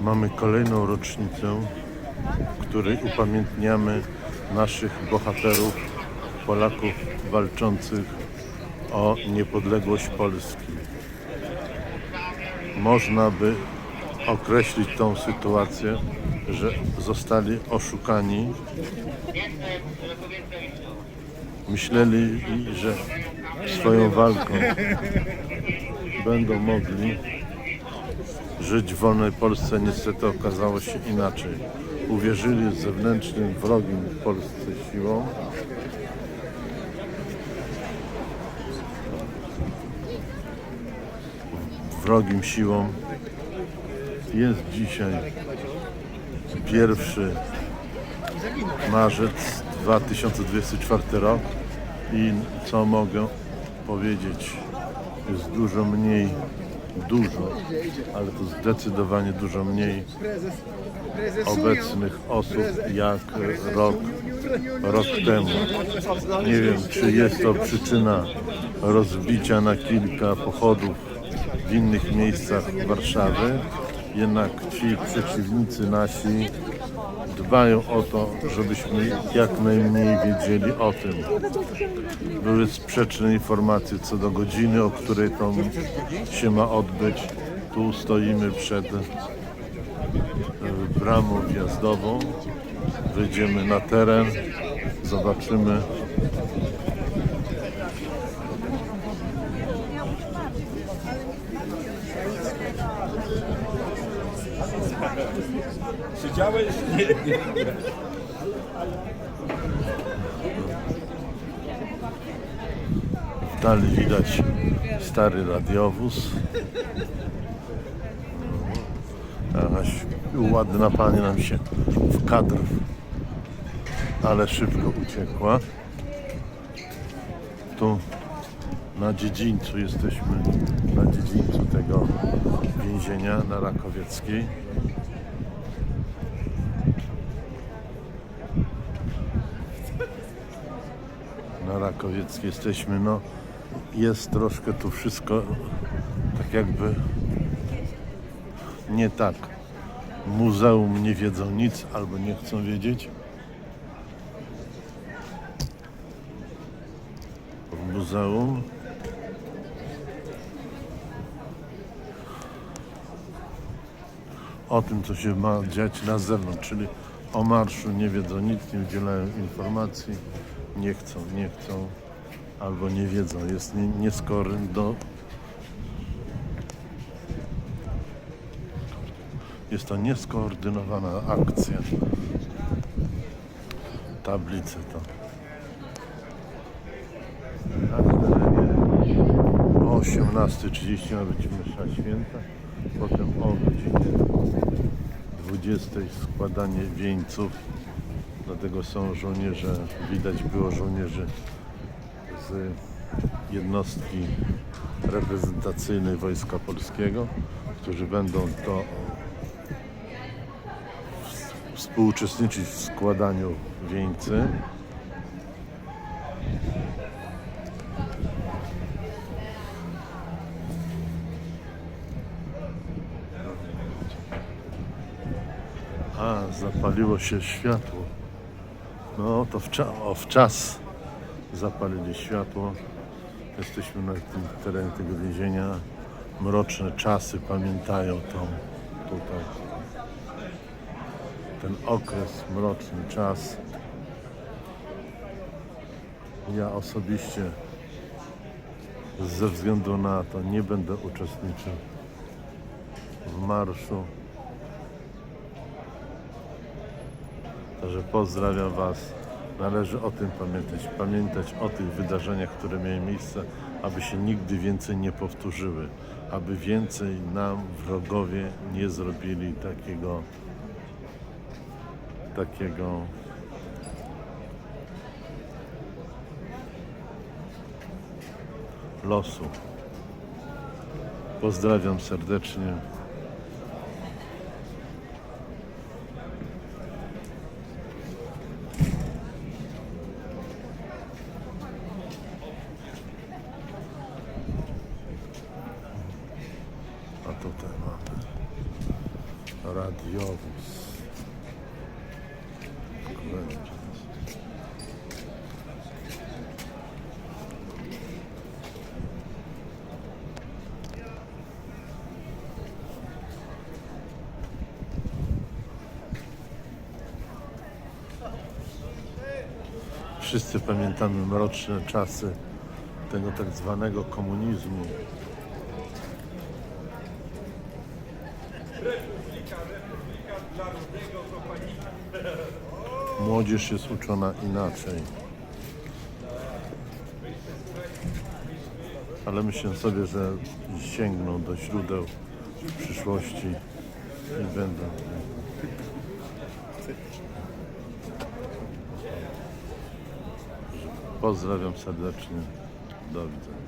Mamy kolejną rocznicę, w której upamiętniamy naszych bohaterów, Polaków walczących o niepodległość Polski. Można by określić tą sytuację, że zostali oszukani. Myśleli, że swoją walką będą mogli żyć w wolnej Polsce. Niestety okazało się inaczej. Uwierzyli zewnętrznym wrogim Polsce siłą. Wrogim siłą jest dzisiaj pierwszy marzec 2024 rok i co mogę powiedzieć jest dużo mniej dużo, ale to zdecydowanie dużo mniej obecnych osób jak rok, rok temu. Nie wiem, czy jest to przyczyna rozbicia na kilka pochodów w innych miejscach Warszawy, jednak ci przeciwnicy nasi dbają o to, żebyśmy jak najmniej wiedzieli o tym. Były sprzeczne informacje co do godziny, o której to się ma odbyć. Tu stoimy przed e, bramą wjazdową. Wyjdziemy na teren, zobaczymy. Siedziałeś? Nie, nie. Widać stary radiowóz. Jakaś ładna pani nam się w kadr, ale szybko uciekła. Tu na dziedzińcu jesteśmy, na dziedzińcu tego więzienia na Rakowieckiej. Na Rakowieckiej jesteśmy, no jest troszkę tu wszystko tak jakby nie tak. Muzeum nie wiedzą nic albo nie chcą wiedzieć. W muzeum o tym, co się ma dziać na zewnątrz, czyli o marszu nie wiedzą nic, nie udzielają informacji, nie chcą, nie chcą, albo nie wiedzą, jest nie- nieskory do... Jest to nieskoordynowana akcja. Tablice to. O 18.30 ma być msza święta, potem o godzinie 20 składanie wieńców. Dlatego są żołnierze, widać było żołnierzy z jednostki reprezentacyjnej Wojska Polskiego, którzy będą to współuczestniczyć w składaniu wieńcy. A, zapaliło się światło. No to w, cza- o, w czas zapalili światło. Jesteśmy na tym terenie tego więzienia. Mroczne czasy pamiętają tą tutaj. Ten okres, mroczny czas. Ja osobiście ze względu na to nie będę uczestniczył w marszu. Także pozdrawiam Was. Należy o tym pamiętać. Pamiętać o tych wydarzeniach, które miały miejsce, aby się nigdy więcej nie powtórzyły. Aby więcej nam wrogowie nie zrobili takiego takiego losu. Pozdrawiam serdecznie. tutaj mamy radiowóz. Wszyscy pamiętamy mroczne czasy tego tak zwanego komunizmu. Młodzież jest uczona inaczej. Ale myślę sobie, że sięgną do źródeł w przyszłości i będą. Pozdrawiam serdecznie. Do widzenia.